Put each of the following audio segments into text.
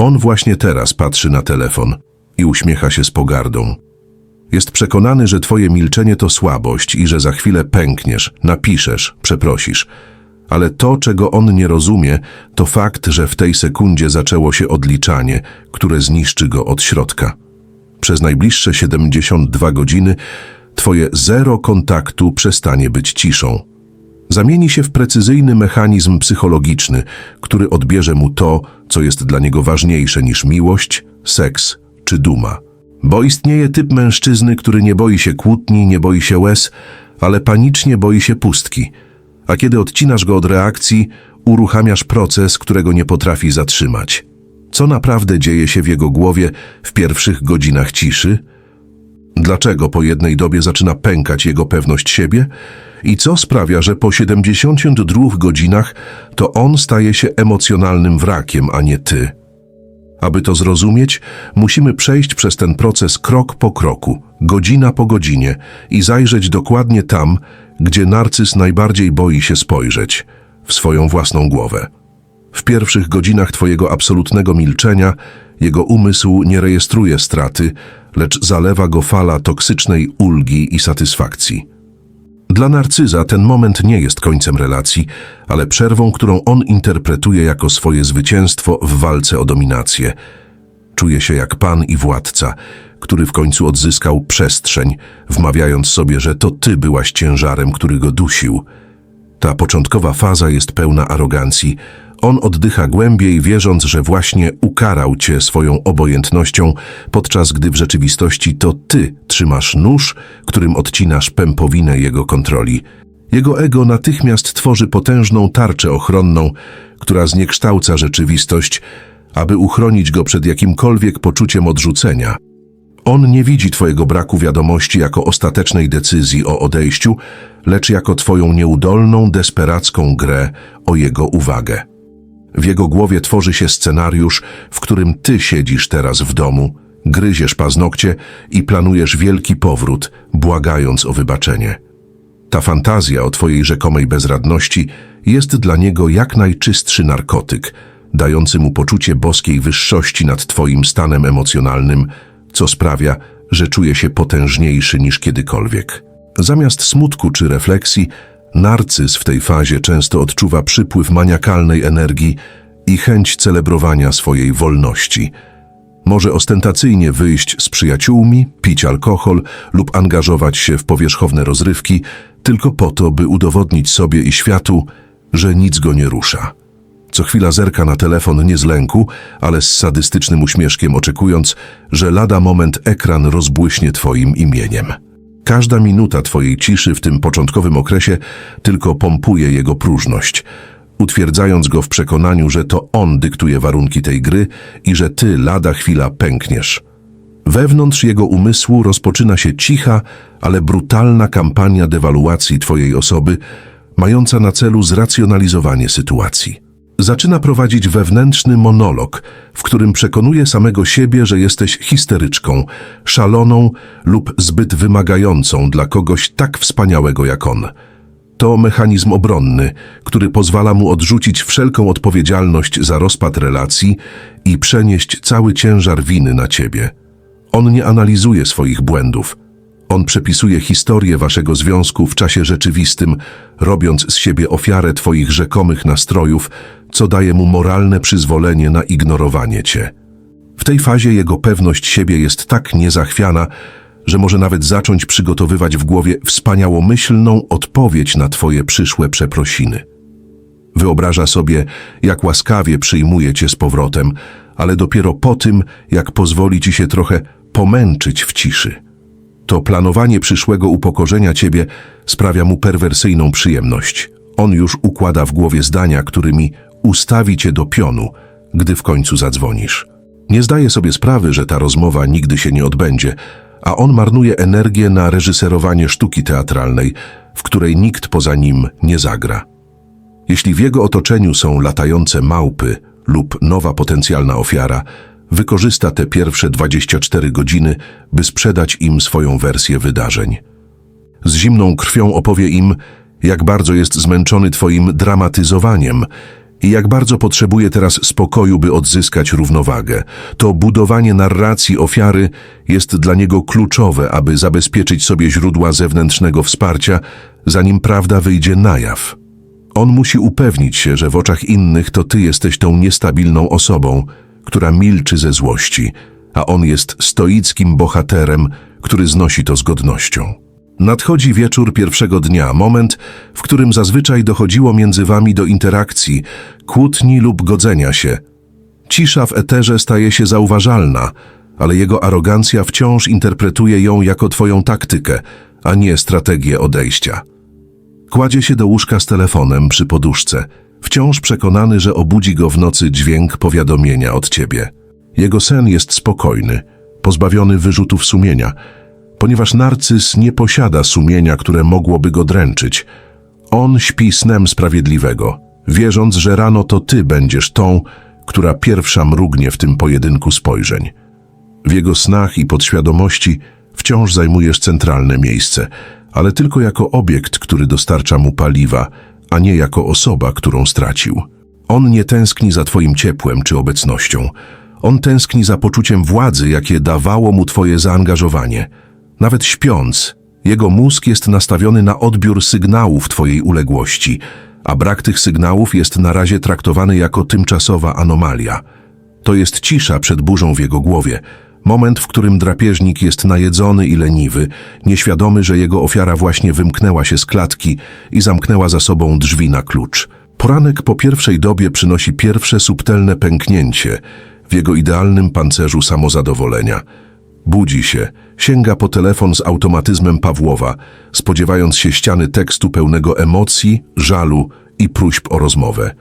On właśnie teraz patrzy na telefon i uśmiecha się z pogardą. Jest przekonany, że twoje milczenie to słabość i że za chwilę pękniesz, napiszesz, przeprosisz. Ale to, czego on nie rozumie, to fakt, że w tej sekundzie zaczęło się odliczanie, które zniszczy go od środka. Przez najbliższe 72 godziny twoje zero kontaktu przestanie być ciszą. Zamieni się w precyzyjny mechanizm psychologiczny, który odbierze mu to, co jest dla niego ważniejsze niż miłość, seks czy duma. Bo istnieje typ mężczyzny, który nie boi się kłótni, nie boi się łez, ale panicznie boi się pustki. A kiedy odcinasz go od reakcji, uruchamiasz proces, którego nie potrafi zatrzymać. Co naprawdę dzieje się w jego głowie w pierwszych godzinach ciszy? Dlaczego po jednej dobie zaczyna pękać jego pewność siebie? I co sprawia, że po 72 godzinach to on staje się emocjonalnym wrakiem, a nie ty? Aby to zrozumieć, musimy przejść przez ten proces krok po kroku, godzina po godzinie i zajrzeć dokładnie tam, gdzie narcyz najbardziej boi się spojrzeć w swoją własną głowę. W pierwszych godzinach Twojego absolutnego milczenia jego umysł nie rejestruje straty, lecz zalewa go fala toksycznej ulgi i satysfakcji. Dla narcyza ten moment nie jest końcem relacji, ale przerwą, którą on interpretuje jako swoje zwycięstwo w walce o dominację. Czuje się jak pan i władca, który w końcu odzyskał przestrzeń, wmawiając sobie, że to ty byłaś ciężarem, który go dusił. Ta początkowa faza jest pełna arogancji. On oddycha głębiej, wierząc, że właśnie ukarał cię swoją obojętnością, podczas gdy w rzeczywistości to ty trzymasz nóż, którym odcinasz pępowinę jego kontroli. Jego ego natychmiast tworzy potężną tarczę ochronną, która zniekształca rzeczywistość, aby uchronić go przed jakimkolwiek poczuciem odrzucenia. On nie widzi Twojego braku wiadomości jako ostatecznej decyzji o odejściu, lecz jako Twoją nieudolną, desperacką grę o jego uwagę. W jego głowie tworzy się scenariusz, w którym Ty siedzisz teraz w domu, gryziesz paznokcie i planujesz wielki powrót, błagając o wybaczenie. Ta fantazja o Twojej rzekomej bezradności jest dla niego jak najczystszy narkotyk, dający mu poczucie boskiej wyższości nad Twoim stanem emocjonalnym, co sprawia, że czuje się potężniejszy niż kiedykolwiek. Zamiast smutku czy refleksji, narcyz w tej fazie często odczuwa przypływ maniakalnej energii i chęć celebrowania swojej wolności. Może ostentacyjnie wyjść z przyjaciółmi, pić alkohol lub angażować się w powierzchowne rozrywki, tylko po to, by udowodnić sobie i światu, że nic go nie rusza. Co chwila zerka na telefon nie z lęku, ale z sadystycznym uśmieszkiem oczekując, że lada moment ekran rozbłyśnie Twoim imieniem. Każda minuta Twojej ciszy w tym początkowym okresie tylko pompuje jego próżność, utwierdzając go w przekonaniu, że to on dyktuje warunki tej gry i że Ty lada chwila pękniesz. Wewnątrz jego umysłu rozpoczyna się cicha, ale brutalna kampania dewaluacji Twojej osoby, mająca na celu zracjonalizowanie sytuacji. Zaczyna prowadzić wewnętrzny monolog, w którym przekonuje samego siebie, że jesteś histeryczką, szaloną lub zbyt wymagającą dla kogoś tak wspaniałego jak on. To mechanizm obronny, który pozwala mu odrzucić wszelką odpowiedzialność za rozpad relacji i przenieść cały ciężar winy na ciebie. On nie analizuje swoich błędów. On przepisuje historię waszego związku w czasie rzeczywistym, robiąc z siebie ofiarę twoich rzekomych nastrojów, co daje mu moralne przyzwolenie na ignorowanie cię. W tej fazie jego pewność siebie jest tak niezachwiana, że może nawet zacząć przygotowywać w głowie wspaniałomyślną odpowiedź na twoje przyszłe przeprosiny. Wyobraża sobie, jak łaskawie przyjmuje cię z powrotem, ale dopiero po tym, jak pozwoli ci się trochę pomęczyć w ciszy. To planowanie przyszłego upokorzenia ciebie sprawia mu perwersyjną przyjemność. On już układa w głowie zdania, którymi ustawi cię do pionu, gdy w końcu zadzwonisz. Nie zdaje sobie sprawy, że ta rozmowa nigdy się nie odbędzie, a on marnuje energię na reżyserowanie sztuki teatralnej, w której nikt poza nim nie zagra. Jeśli w jego otoczeniu są latające małpy lub nowa potencjalna ofiara, wykorzysta te pierwsze 24 godziny, by sprzedać im swoją wersję wydarzeń. Z zimną krwią opowie im, jak bardzo jest zmęczony twoim dramatyzowaniem I jak bardzo potrzebuje teraz spokoju, by odzyskać równowagę. To budowanie narracji ofiary jest dla niego kluczowe, aby zabezpieczyć sobie źródła zewnętrznego wsparcia, zanim prawda wyjdzie na jaw. On musi upewnić się, że w oczach innych to ty jesteś tą niestabilną osobą, która milczy ze złości, a on jest stoickim bohaterem, który znosi to z godnością. Nadchodzi wieczór pierwszego dnia, moment, w którym zazwyczaj dochodziło między wami do interakcji, kłótni lub godzenia się. Cisza w eterze staje się zauważalna, ale jego arogancja wciąż interpretuje ją jako twoją taktykę, a nie strategię odejścia. Kładzie się do łóżka z telefonem przy poduszce, wciąż przekonany, że obudzi go w nocy dźwięk powiadomienia od ciebie. Jego sen jest spokojny, pozbawiony wyrzutów sumienia, ponieważ narcyz nie posiada sumienia, które mogłoby go dręczyć. On śpi snem sprawiedliwego, wierząc, że rano to ty będziesz tą, która pierwsza mrugnie w tym pojedynku spojrzeń. W jego snach i podświadomości wciąż zajmujesz centralne miejsce, ale tylko jako obiekt, który dostarcza mu paliwa, a nie jako osoba, którą stracił. On nie tęskni za twoim ciepłem czy obecnością. On tęskni za poczuciem władzy, jakie dawało mu twoje zaangażowanie. Nawet śpiąc, jego mózg jest nastawiony na odbiór sygnałów twojej uległości, a brak tych sygnałów jest na razie traktowany jako tymczasowa anomalia. To jest cisza przed burzą w jego głowie, moment, w którym drapieżnik jest najedzony i leniwy, nieświadomy, że jego ofiara właśnie wymknęła się z klatki i zamknęła za sobą drzwi na klucz. Poranek po pierwszej dobie przynosi pierwsze subtelne pęknięcie w jego idealnym pancerzu samozadowolenia. Budzi się, sięga po telefon z automatyzmem Pawłowa, spodziewając się ściany tekstu pełnego emocji, żalu i próśb o rozmowę.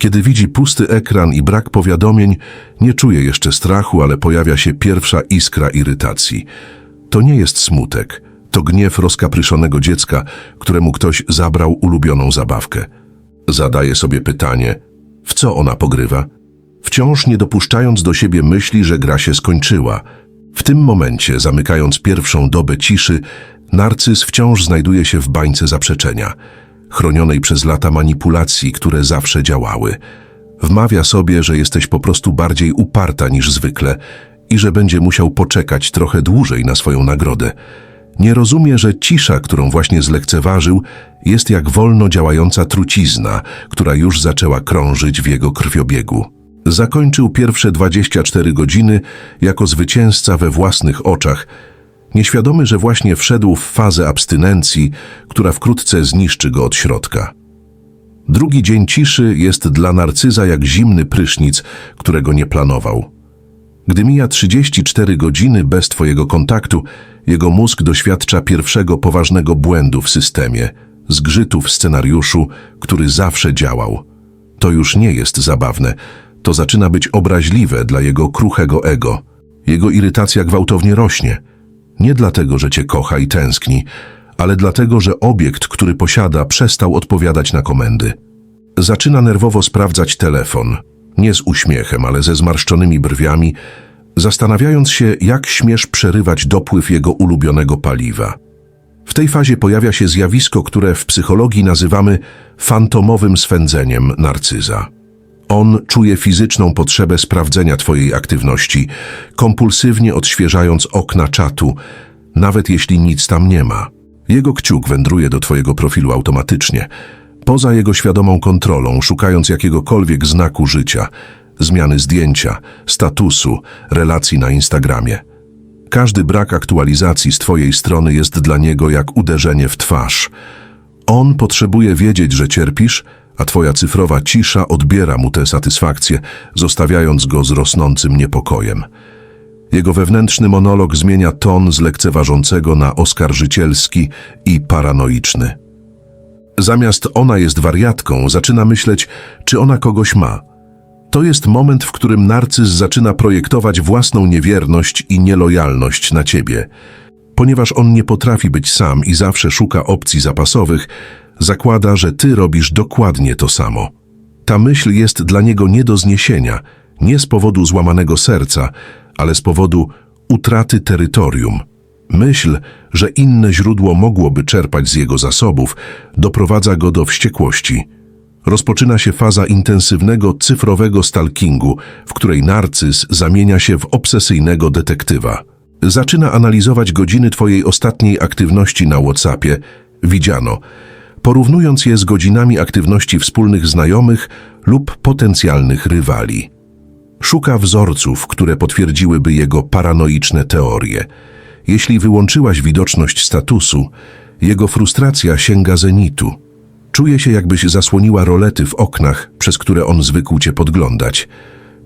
Kiedy widzi pusty ekran i brak powiadomień, nie czuje jeszcze strachu, ale pojawia się pierwsza iskra irytacji. To nie jest smutek, to gniew rozkapryszonego dziecka, któremu ktoś zabrał ulubioną zabawkę. Zadaje sobie pytanie, w co ona pogrywa? Wciąż nie dopuszczając do siebie myśli, że gra się skończyła. W tym momencie, zamykając pierwszą dobę ciszy, narcyz wciąż znajduje się w bańce zaprzeczenia, chronionej przez lata manipulacji, które zawsze działały. Wmawia sobie, że jesteś po prostu bardziej uparta niż zwykle i że będzie musiał poczekać trochę dłużej na swoją nagrodę. Nie rozumie, że cisza, którą właśnie zlekceważył, jest jak wolno działająca trucizna, która już zaczęła krążyć w jego krwiobiegu. Zakończył pierwsze 24 godziny jako zwycięzca we własnych oczach, nieświadomy, że właśnie wszedł w fazę abstynencji, która wkrótce zniszczy go od środka. Drugi dzień ciszy jest dla narcyza jak zimny prysznic, którego nie planował. Gdy mija 34 godziny bez twojego kontaktu, jego mózg doświadcza pierwszego poważnego błędu w systemie, zgrzytu w scenariuszu, który zawsze działał. To już nie jest zabawne, to zaczyna być obraźliwe dla jego kruchego ego. Jego irytacja gwałtownie rośnie. Nie dlatego, że cię kocha i tęskni, ale dlatego, że obiekt, który posiada, przestał odpowiadać na komendy. Zaczyna nerwowo sprawdzać telefon, nie z uśmiechem, ale ze zmarszczonymi brwiami, zastanawiając się, jak śmiesz przerywać dopływ jego ulubionego paliwa. W tej fazie pojawia się zjawisko, które w psychologii nazywamy fantomowym swędzeniem narcyza. On czuje fizyczną potrzebę sprawdzenia Twojej aktywności, kompulsywnie odświeżając okna czatu, nawet jeśli nic tam nie ma. Jego kciuk wędruje do Twojego profilu automatycznie, poza jego świadomą kontrolą, szukając jakiegokolwiek znaku życia, zmiany zdjęcia, statusu, relacji na Instagramie. Każdy brak aktualizacji z Twojej strony jest dla niego jak uderzenie w twarz. On potrzebuje wiedzieć, że cierpisz, a twoja cyfrowa cisza odbiera mu tę satysfakcję, zostawiając go z rosnącym niepokojem. Jego wewnętrzny monolog zmienia ton z lekceważącego na oskarżycielski i paranoiczny. Zamiast ona jest wariatką, zaczyna myśleć, czy ona kogoś ma. To jest moment, w którym narcyz zaczyna projektować własną niewierność i nielojalność na ciebie. Ponieważ on nie potrafi być sam i zawsze szuka opcji zapasowych, zakłada, że ty robisz dokładnie to samo. Ta myśl jest dla niego nie do zniesienia, nie z powodu złamanego serca, ale z powodu utraty terytorium. Myśl, że inne źródło mogłoby czerpać z jego zasobów, doprowadza go do wściekłości. Rozpoczyna się faza intensywnego cyfrowego stalkingu, w której narcyz zamienia się w obsesyjnego detektywa. Zaczyna analizować godziny Twojej ostatniej aktywności na WhatsAppie, widziano, porównując je z godzinami aktywności wspólnych znajomych lub potencjalnych rywali. Szuka wzorców, które potwierdziłyby jego paranoiczne teorie. Jeśli wyłączyłaś widoczność statusu, jego frustracja sięga zenitu. Czuje się, jakbyś zasłoniła rolety w oknach, przez które on zwykł cię podglądać.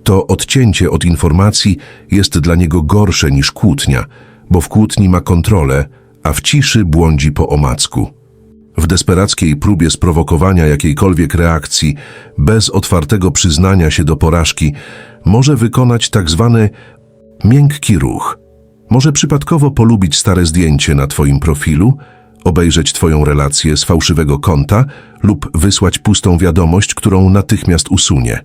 To odcięcie od informacji jest dla niego gorsze niż kłótnia, bo w kłótni ma kontrolę, a w ciszy błądzi po omacku. W desperackiej próbie sprowokowania jakiejkolwiek reakcji, bez otwartego przyznania się do porażki, może wykonać tak zwany miękki ruch. Może przypadkowo polubić stare zdjęcie na Twoim profilu, obejrzeć Twoją relację z fałszywego konta lub wysłać pustą wiadomość, którą natychmiast usunie.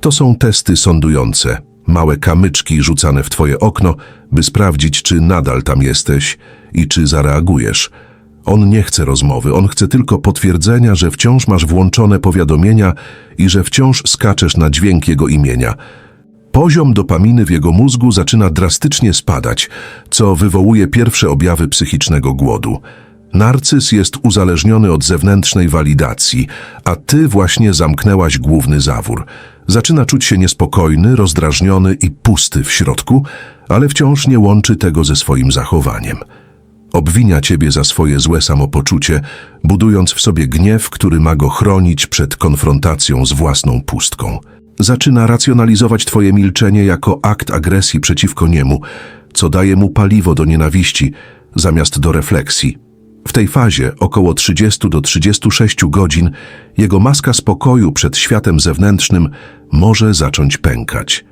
To są testy sądujące, małe kamyczki rzucane w Twoje okno, by sprawdzić, czy nadal tam jesteś i czy zareagujesz. On nie chce rozmowy, on chce tylko potwierdzenia, że wciąż masz włączone powiadomienia i że wciąż skaczesz na dźwięk jego imienia. Poziom dopaminy w jego mózgu zaczyna drastycznie spadać, co wywołuje pierwsze objawy psychicznego głodu. Narcyz jest uzależniony od zewnętrznej walidacji, a ty właśnie zamknęłaś główny zawór. Zaczyna czuć się niespokojny, rozdrażniony i pusty w środku, ale wciąż nie łączy tego ze swoim zachowaniem. Obwinia ciebie za swoje złe samopoczucie, budując w sobie gniew, który ma go chronić przed konfrontacją z własną pustką. Zaczyna racjonalizować twoje milczenie jako akt agresji przeciwko niemu, co daje mu paliwo do nienawiści zamiast do refleksji. W tej fazie, około 30 do 36 godzin, jego maska spokoju przed światem zewnętrznym może zacząć pękać.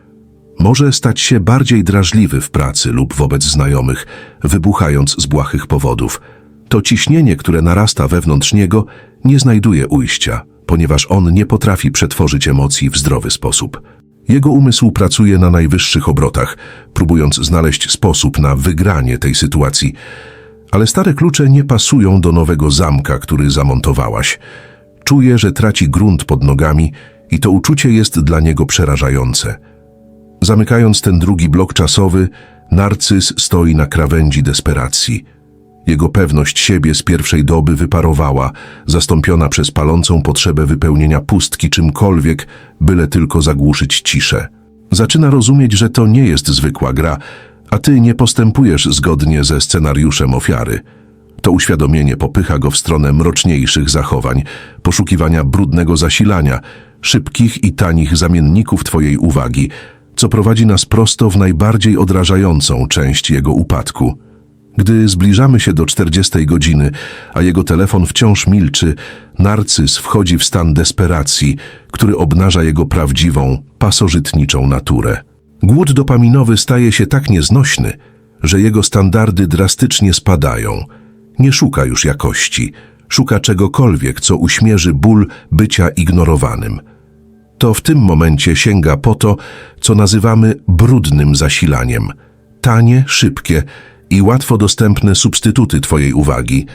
Może stać się bardziej drażliwy w pracy lub wobec znajomych, wybuchając z błahych powodów. To ciśnienie, które narasta wewnątrz niego, nie znajduje ujścia, ponieważ on nie potrafi przetworzyć emocji w zdrowy sposób. Jego umysł pracuje na najwyższych obrotach, próbując znaleźć sposób na wygranie tej sytuacji, ale stare klucze nie pasują do nowego zamka, który zamontowałaś. Czuje, że traci grunt pod nogami i to uczucie jest dla niego przerażające. Zamykając ten drugi blok czasowy, narcyz stoi na krawędzi desperacji. Jego pewność siebie z pierwszej doby wyparowała, zastąpiona przez palącą potrzebę wypełnienia pustki czymkolwiek, byle tylko zagłuszyć ciszę. Zaczyna rozumieć, że to nie jest zwykła gra, a ty nie postępujesz zgodnie ze scenariuszem ofiary. To uświadomienie popycha go w stronę mroczniejszych zachowań, poszukiwania brudnego zasilania, szybkich i tanich zamienników twojej uwagi, co prowadzi nas prosto w najbardziej odrażającą część jego upadku. Gdy zbliżamy się do 40 godziny, a jego telefon wciąż milczy, narcyz wchodzi w stan desperacji, który obnaża jego prawdziwą, pasożytniczą naturę. Głód dopaminowy staje się tak nieznośny, że jego standardy drastycznie spadają. Nie szuka już jakości, szuka czegokolwiek, co uśmierzy ból bycia ignorowanym. To w tym momencie sięga po to, co nazywamy brudnym zasilaniem. Tanie, szybkie i łatwo dostępne substytuty Twojej uwagi,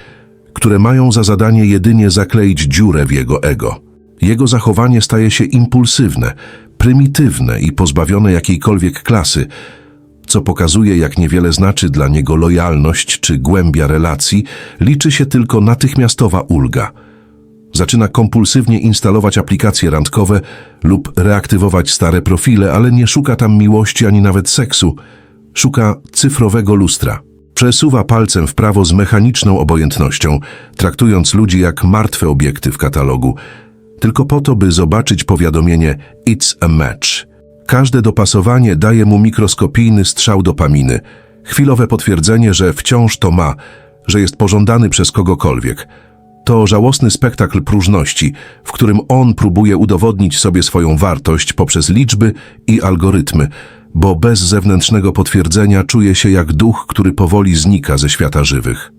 które mają za zadanie jedynie zakleić dziurę w jego ego. Jego zachowanie staje się impulsywne, prymitywne i pozbawione jakiejkolwiek klasy, co pokazuje, jak niewiele znaczy dla niego lojalność czy głębia relacji, liczy się tylko natychmiastowa ulga. Zaczyna kompulsywnie instalować aplikacje randkowe lub reaktywować stare profile, ale nie szuka tam miłości ani nawet seksu. Szuka cyfrowego lustra. Przesuwa palcem w prawo z mechaniczną obojętnością, traktując ludzi jak martwe obiekty w katalogu, tylko po to, by zobaczyć powiadomienie It's a match. Każde dopasowanie daje mu mikroskopijny strzał dopaminy, chwilowe potwierdzenie, że wciąż to ma, że jest pożądany przez kogokolwiek. To żałosny spektakl próżności, w którym on próbuje udowodnić sobie swoją wartość poprzez liczby i algorytmy, bo bez zewnętrznego potwierdzenia czuje się jak duch, który powoli znika ze świata żywych.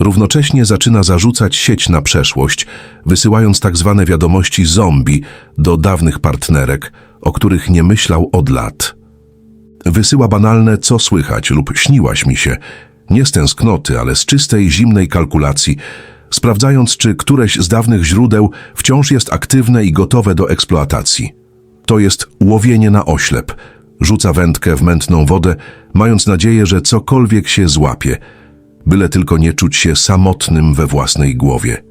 Równocześnie zaczyna zarzucać sieć na przeszłość, wysyłając tak zwane wiadomości zombie do dawnych partnerek, o których nie myślał od lat. Wysyła banalne co słychać lub śniłaś mi się, nie z tęsknoty, ale z czystej, zimnej kalkulacji, sprawdzając, czy któreś z dawnych źródeł wciąż jest aktywne i gotowe do eksploatacji. To jest łowienie na oślep. Rzuca wędkę w mętną wodę, mając nadzieję, że cokolwiek się złapie, byle tylko nie czuć się samotnym we własnej głowie.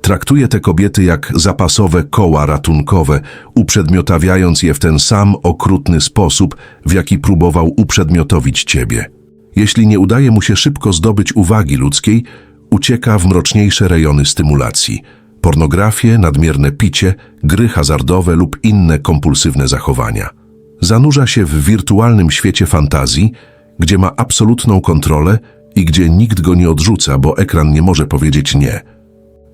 Traktuje te kobiety jak zapasowe koła ratunkowe, uprzedmiotawiając je w ten sam okrutny sposób, w jaki próbował uprzedmiotowić ciebie. Jeśli nie udaje mu się szybko zdobyć uwagi ludzkiej, ucieka w mroczniejsze rejony stymulacji. Pornografię, nadmierne picie, gry hazardowe lub inne kompulsywne zachowania. Zanurza się w wirtualnym świecie fantazji, gdzie ma absolutną kontrolę i gdzie nikt go nie odrzuca, bo ekran nie może powiedzieć nie.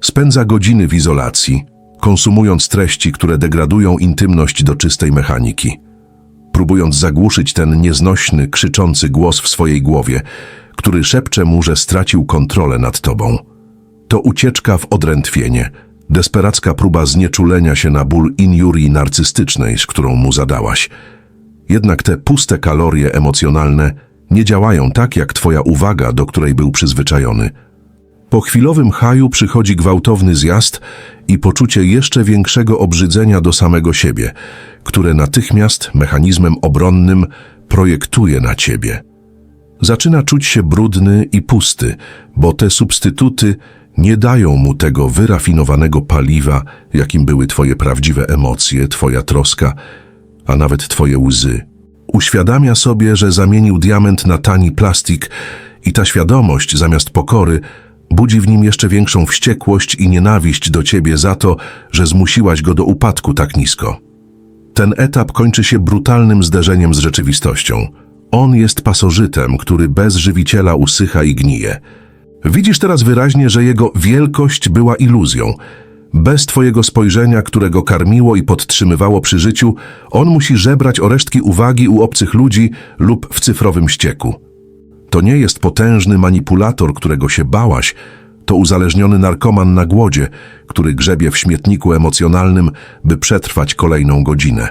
Spędza godziny w izolacji, konsumując treści, które degradują intymność do czystej mechaniki. Próbując zagłuszyć ten nieznośny, krzyczący głos w swojej głowie, który szepcze mu, że stracił kontrolę nad tobą. To ucieczka w odrętwienie, desperacka próba znieczulenia się na ból injurii narcystycznej, z którą mu zadałaś. Jednak te puste kalorie emocjonalne nie działają tak, jak twoja uwaga, do której był przyzwyczajony. Po chwilowym haju przychodzi gwałtowny zjazd i poczucie jeszcze większego obrzydzenia do samego siebie, które natychmiast mechanizmem obronnym projektuje na ciebie. Zaczyna czuć się brudny i pusty, bo te substytuty nie dają mu tego wyrafinowanego paliwa, jakim były twoje prawdziwe emocje, twoja troska, a nawet twoje łzy. Uświadamia sobie, że zamienił diament na tani plastik i ta świadomość zamiast pokory budzi w nim jeszcze większą wściekłość i nienawiść do ciebie za to, że zmusiłaś go do upadku tak nisko. Ten etap kończy się brutalnym zderzeniem z rzeczywistością. On jest pasożytem, który bez żywiciela usycha i gnije. Widzisz teraz wyraźnie, że jego wielkość była iluzją. Bez twojego spojrzenia, które go karmiło i podtrzymywało przy życiu, on musi żebrać o resztki uwagi u obcych ludzi lub w cyfrowym ścieku. To nie jest potężny manipulator, którego się bałaś, to uzależniony narkoman na głodzie, który grzebie w śmietniku emocjonalnym, by przetrwać kolejną godzinę.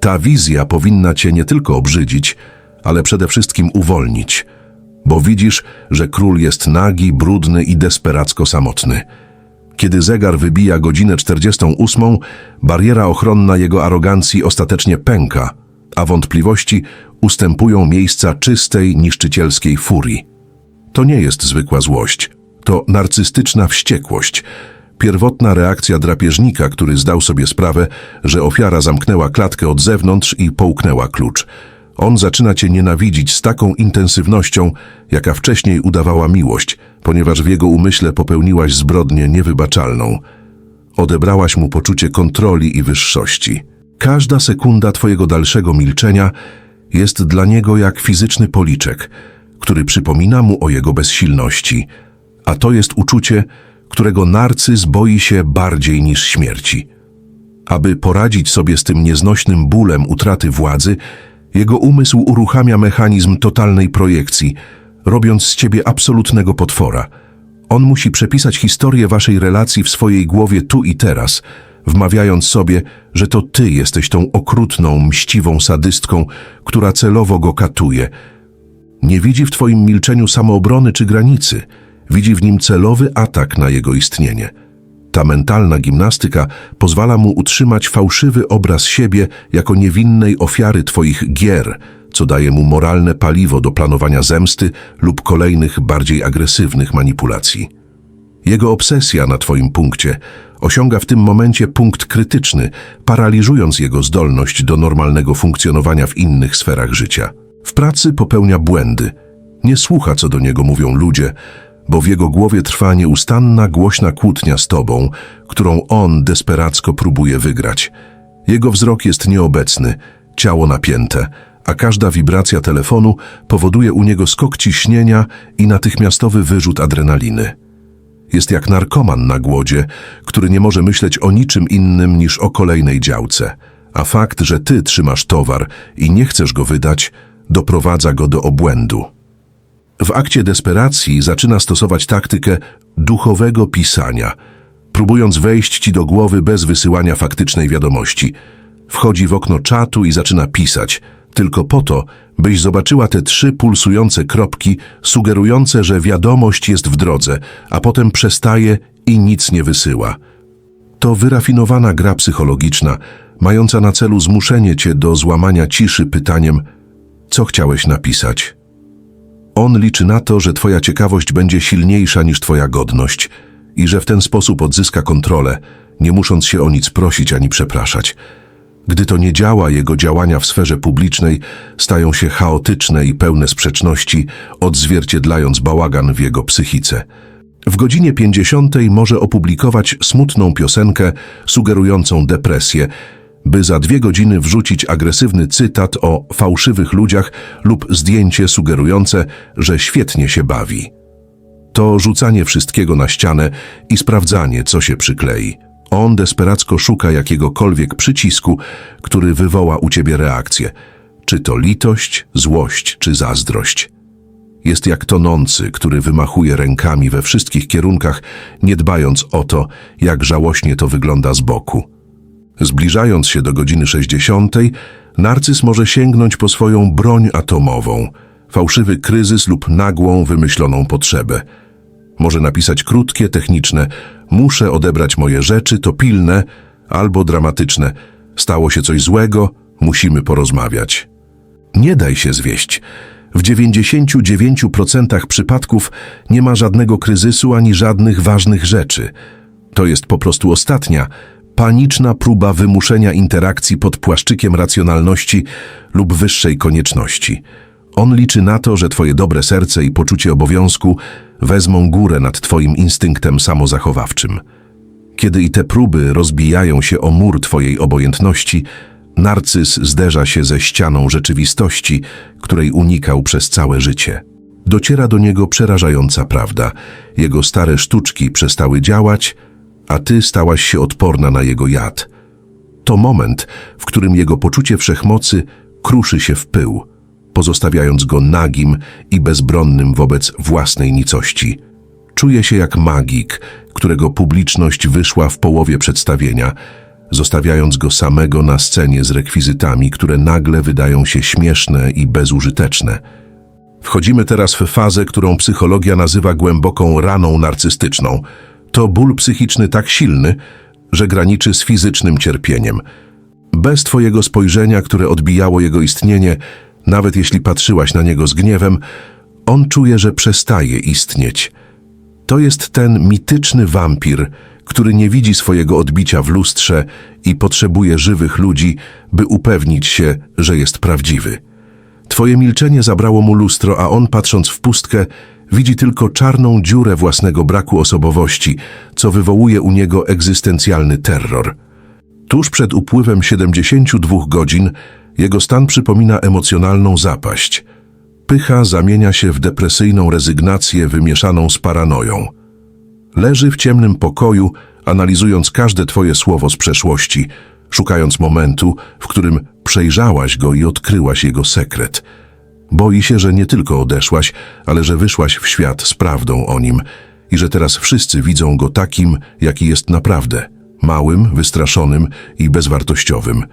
Ta wizja powinna cię nie tylko obrzydzić, ale przede wszystkim uwolnić, bo widzisz, że król jest nagi, brudny i desperacko samotny. Kiedy zegar wybija godzinę 48, bariera ochronna jego arogancji ostatecznie pęka, a wątpliwości ustępują miejsca czystej, niszczycielskiej furii. To nie jest zwykła złość, to narcystyczna wściekłość, pierwotna reakcja drapieżnika, który zdał sobie sprawę, że ofiara zamknęła klatkę od zewnątrz i połknęła klucz. On zaczyna cię nienawidzić z taką intensywnością, jaka wcześniej udawała miłość, ponieważ w jego umyśle popełniłaś zbrodnię niewybaczalną. Odebrałaś mu poczucie kontroli i wyższości. Każda sekunda twojego dalszego milczenia jest dla niego jak fizyczny policzek, który przypomina mu o jego bezsilności, a to jest uczucie, którego narcyz boi się bardziej niż śmierci. Aby poradzić sobie z tym nieznośnym bólem utraty władzy, jego umysł uruchamia mechanizm totalnej projekcji, robiąc z ciebie absolutnego potwora. On musi przepisać historię waszej relacji w swojej głowie tu i teraz, wmawiając sobie, że to ty jesteś tą okrutną, mściwą sadystką, która celowo go katuje. Nie widzi w twoim milczeniu samoobrony czy granicy, widzi w nim celowy atak na jego istnienie. Ta mentalna gimnastyka pozwala mu utrzymać fałszywy obraz siebie jako niewinnej ofiary twoich gier, co daje mu moralne paliwo do planowania zemsty lub kolejnych, bardziej agresywnych manipulacji. Jego obsesja na twoim punkcie osiąga w tym momencie punkt krytyczny, paraliżując jego zdolność do normalnego funkcjonowania w innych sferach życia. W pracy popełnia błędy, nie słucha, co do niego mówią ludzie, bo w jego głowie trwa nieustanna, głośna kłótnia z tobą, którą on desperacko próbuje wygrać. Jego wzrok jest nieobecny, ciało napięte, a każda wibracja telefonu powoduje u niego skok ciśnienia i natychmiastowy wyrzut adrenaliny. Jest jak narkoman na głodzie, który nie może myśleć o niczym innym niż o kolejnej działce, a fakt, że ty trzymasz towar i nie chcesz go wydać, doprowadza go do obłędu. W akcie desperacji zaczyna stosować taktykę duchowego pisania, próbując wejść ci do głowy bez wysyłania faktycznej wiadomości. Wchodzi w okno czatu i zaczyna pisać, tylko po to, byś zobaczyła te trzy pulsujące kropki, sugerujące, że wiadomość jest w drodze, a potem przestaje i nic nie wysyła. To wyrafinowana gra psychologiczna, mająca na celu zmuszenie cię do złamania ciszy pytaniem, co chciałeś napisać. On liczy na to, że twoja ciekawość będzie silniejsza niż twoja godność i że w ten sposób odzyska kontrolę, nie musząc się o nic prosić ani przepraszać. Gdy to nie działa, jego działania w sferze publicznej stają się chaotyczne i pełne sprzeczności, odzwierciedlając bałagan w jego psychice. W godzinie 50 może opublikować smutną piosenkę sugerującą depresję, by za dwie godziny wrzucić agresywny cytat o fałszywych ludziach lub zdjęcie sugerujące, że świetnie się bawi. To rzucanie wszystkiego na ścianę i sprawdzanie, co się przyklei. On desperacko szuka jakiegokolwiek przycisku, który wywoła u ciebie reakcję. Czy to litość, złość czy zazdrość. Jest jak tonący, który wymachuje rękami we wszystkich kierunkach, nie dbając o to, jak żałośnie to wygląda z boku. Zbliżając się do godziny 60, narcyz może sięgnąć po swoją broń atomową, fałszywy kryzys lub nagłą, wymyśloną potrzebę. Może napisać krótkie, techniczne muszę odebrać moje rzeczy, to pilne albo dramatyczne. Stało się coś złego, musimy porozmawiać. Nie daj się zwieść. W 99% przypadków nie ma żadnego kryzysu ani żadnych ważnych rzeczy. To jest po prostu ostatnia, paniczna próba wymuszenia interakcji pod płaszczykiem racjonalności lub wyższej konieczności. On liczy na to, że twoje dobre serce i poczucie obowiązku wezmą górę nad twoim instynktem samozachowawczym. Kiedy i te próby rozbijają się o mur twojej obojętności, narcyz zderza się ze ścianą rzeczywistości, której unikał przez całe życie. Dociera do niego przerażająca prawda. Jego stare sztuczki przestały działać, a ty stałaś się odporna na jego jad. To moment, w którym jego poczucie wszechmocy kruszy się w pył, pozostawiając go nagim i bezbronnym wobec własnej nicości. Czuje się jak magik, którego publiczność wyszła w połowie przedstawienia, zostawiając go samego na scenie z rekwizytami, które nagle wydają się śmieszne i bezużyteczne. Wchodzimy teraz w fazę, którą psychologia nazywa głęboką raną narcystyczną. To ból psychiczny tak silny, że graniczy z fizycznym cierpieniem. Bez twojego spojrzenia, które odbijało jego istnienie, nawet jeśli patrzyłaś na niego z gniewem, on czuje, że przestaje istnieć. To jest ten mityczny wampir, który nie widzi swojego odbicia w lustrze i potrzebuje żywych ludzi, by upewnić się, że jest prawdziwy. Twoje milczenie zabrało mu lustro, a on, patrząc w pustkę, widzi tylko czarną dziurę własnego braku osobowości, co wywołuje u niego egzystencjalny terror. Tuż przed upływem 72 godzin jego stan przypomina emocjonalną zapaść. Pycha zamienia się w depresyjną rezygnację wymieszaną z paranoją. Leży w ciemnym pokoju, analizując każde twoje słowo z przeszłości, szukając momentu, w którym przejrzałaś go i odkryłaś jego sekret. Boi się, że nie tylko odeszłaś, ale że wyszłaś w świat z prawdą o nim i że teraz wszyscy widzą go takim, jaki jest naprawdę, małym, wystraszonym i bezwartościowym.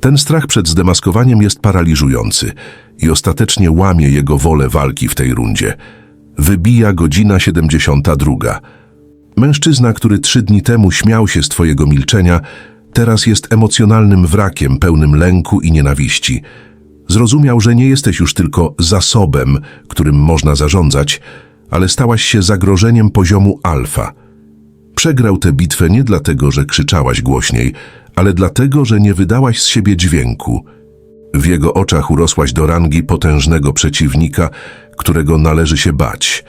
Ten strach przed zdemaskowaniem jest paraliżujący i ostatecznie łamie jego wolę walki w tej rundzie. Wybija godzina 72. Mężczyzna, który trzy dni temu śmiał się z twojego milczenia, teraz jest emocjonalnym wrakiem pełnym lęku i nienawiści. Zrozumiał, że nie jesteś już tylko zasobem, którym można zarządzać, ale stałaś się zagrożeniem poziomu alfa. Przegrał tę bitwę nie dlatego, że krzyczałaś głośniej, ale dlatego, że nie wydałaś z siebie dźwięku. W jego oczach urosłaś do rangi potężnego przeciwnika, którego należy się bać.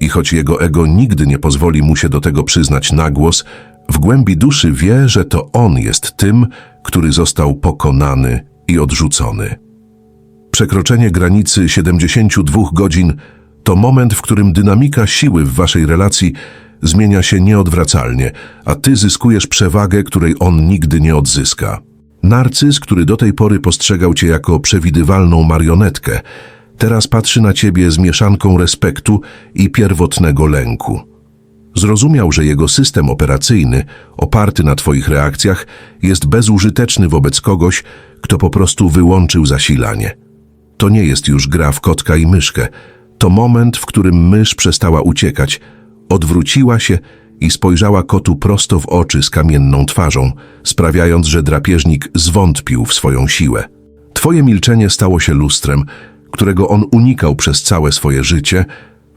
I choć jego ego nigdy nie pozwoli mu się do tego przyznać na głos, w głębi duszy wie, że to on jest tym, który został pokonany i odrzucony. Przekroczenie granicy 72 godzin to moment, w którym dynamika siły w waszej relacji zmienia się nieodwracalnie, a ty zyskujesz przewagę, której on nigdy nie odzyska. Narcyz, który do tej pory postrzegał cię jako przewidywalną marionetkę, teraz patrzy na ciebie z mieszanką respektu i pierwotnego lęku. Zrozumiał, że jego system operacyjny, oparty na twoich reakcjach, jest bezużyteczny wobec kogoś, kto po prostu wyłączył zasilanie. To nie jest już gra w kotka i myszkę. To moment, w którym mysz przestała uciekać, odwróciła się i spojrzała kotu prosto w oczy z kamienną twarzą, sprawiając, że drapieżnik zwątpił w swoją siłę. Twoje milczenie stało się lustrem, którego on unikał przez całe swoje życie,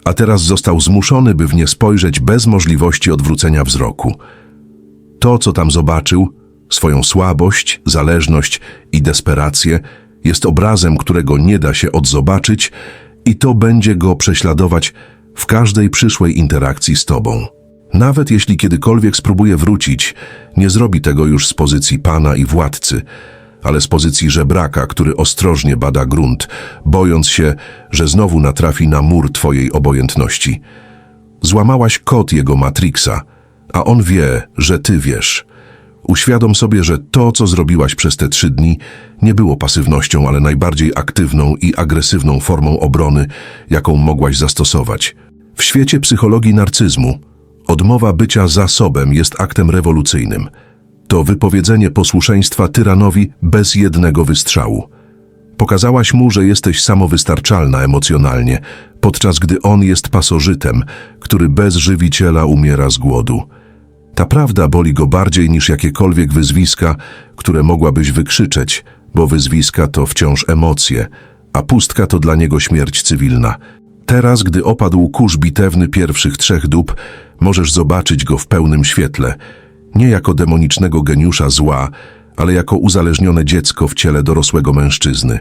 a teraz został zmuszony, by w nie spojrzeć bez możliwości odwrócenia wzroku. To, co tam zobaczył, swoją słabość, zależność i desperację, jest obrazem, którego nie da się odzobaczyć i to będzie go prześladować w każdej przyszłej interakcji z tobą. Nawet jeśli kiedykolwiek spróbuje wrócić, nie zrobi tego już z pozycji pana i władcy, ale z pozycji żebraka, który ostrożnie bada grunt, bojąc się, że znowu natrafi na mur twojej obojętności. Złamałaś kod jego Matrixa, a on wie, że ty wiesz. Uświadom sobie, że to, co zrobiłaś przez te trzy dni, nie było pasywnością, ale najbardziej aktywną i agresywną formą obrony, jaką mogłaś zastosować. W świecie psychologii narcyzmu odmowa bycia zasobem jest aktem rewolucyjnym. To wypowiedzenie posłuszeństwa tyranowi bez jednego wystrzału. Pokazałaś mu, że jesteś samowystarczalna emocjonalnie, podczas gdy on jest pasożytem, który bez żywiciela umiera z głodu. Ta prawda boli go bardziej niż jakiekolwiek wyzwiska, które mogłabyś wykrzyczeć, bo wyzwiska to wciąż emocje, a pustka to dla niego śmierć cywilna. Teraz, gdy opadł kurz bitewny pierwszych trzech dób, możesz zobaczyć go w pełnym świetle, nie jako demonicznego geniusza zła, ale jako uzależnione dziecko w ciele dorosłego mężczyzny.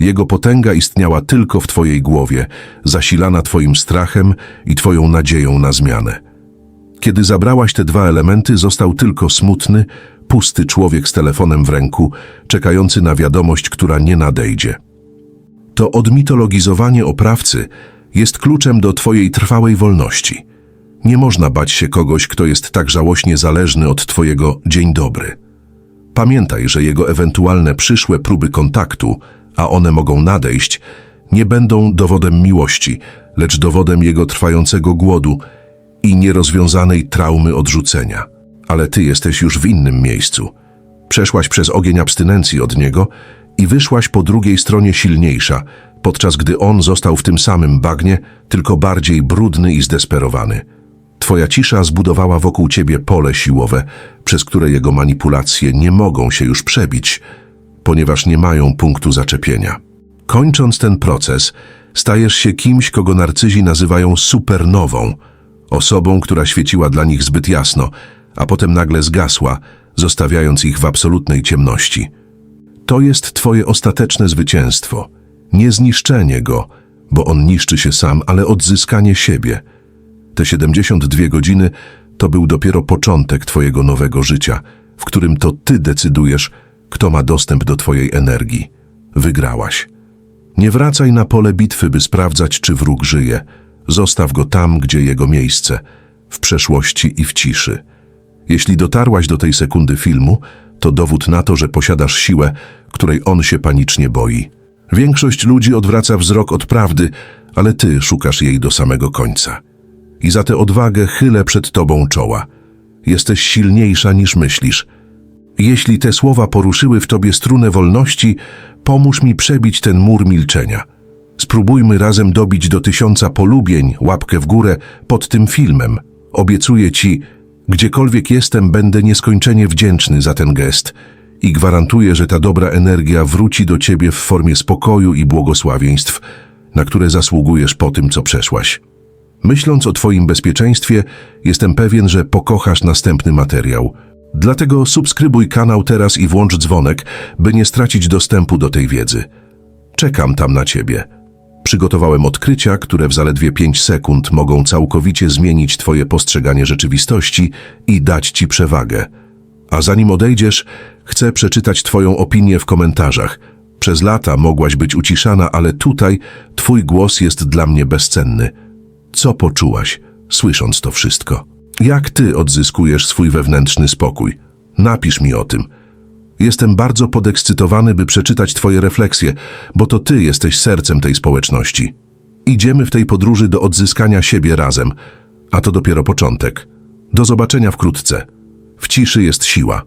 Jego potęga istniała tylko w twojej głowie, zasilana twoim strachem i twoją nadzieją na zmianę. Kiedy zabrałaś te dwa elementy, został tylko smutny, pusty człowiek z telefonem w ręku, czekający na wiadomość, która nie nadejdzie. To odmitologizowanie oprawcy jest kluczem do twojej trwałej wolności. Nie można bać się kogoś, kto jest tak żałośnie zależny od twojego dzień dobry. Pamiętaj, że jego ewentualne przyszłe próby kontaktu, a one mogą nadejść, nie będą dowodem miłości, lecz dowodem jego trwającego głodu i nierozwiązanej traumy odrzucenia. Ale ty jesteś już w innym miejscu. Przeszłaś przez ogień abstynencji od niego i wyszłaś po drugiej stronie silniejsza, podczas gdy on został w tym samym bagnie, tylko bardziej brudny i zdesperowany. Twoja cisza zbudowała wokół ciebie pole siłowe, przez które jego manipulacje nie mogą się już przebić, ponieważ nie mają punktu zaczepienia. Kończąc ten proces, stajesz się kimś, kogo narcyzi nazywają supernową, osobą, która świeciła dla nich zbyt jasno, a potem nagle zgasła, zostawiając ich w absolutnej ciemności. To jest twoje ostateczne zwycięstwo. Nie zniszczenie go, bo on niszczy się sam, ale odzyskanie siebie. Te 72 godziny to był dopiero początek twojego nowego życia, w którym to ty decydujesz, kto ma dostęp do twojej energii. Wygrałaś. Nie wracaj na pole bitwy, by sprawdzać, czy wróg żyje. Zostaw go tam, gdzie jego miejsce, w przeszłości i w ciszy. Jeśli dotarłaś do tej sekundy filmu, to dowód na to, że posiadasz siłę, której on się panicznie boi. Większość ludzi odwraca wzrok od prawdy, ale ty szukasz jej do samego końca. I za tę odwagę chylę przed tobą czoła. Jesteś silniejsza niż myślisz. Jeśli te słowa poruszyły w tobie strunę wolności, pomóż mi przebić ten mur milczenia. Spróbujmy razem dobić do tysiąca polubień, łapkę w górę pod tym filmem. Obiecuję ci, gdziekolwiek jestem, będę nieskończenie wdzięczny za ten gest i gwarantuję, że ta dobra energia wróci do ciebie w formie spokoju i błogosławieństw, na które zasługujesz po tym, co przeszłaś. Myśląc o twoim bezpieczeństwie, jestem pewien, że pokochasz następny materiał. Dlatego subskrybuj kanał teraz i włącz dzwonek, by nie stracić dostępu do tej wiedzy. Czekam tam na ciebie. Przygotowałem odkrycia, które w zaledwie 5 sekund mogą całkowicie zmienić Twoje postrzeganie rzeczywistości i dać Ci przewagę. A zanim odejdziesz, chcę przeczytać Twoją opinię w komentarzach. Przez lata mogłaś być uciszana, ale tutaj Twój głos jest dla mnie bezcenny. Co poczułaś, słysząc to wszystko? Jak Ty odzyskujesz swój wewnętrzny spokój? Napisz mi o tym. Jestem bardzo podekscytowany, by przeczytać Twoje refleksje, bo to Ty jesteś sercem tej społeczności. Idziemy w tej podróży do odzyskania siebie razem, a to dopiero początek. Do zobaczenia wkrótce. W ciszy jest siła.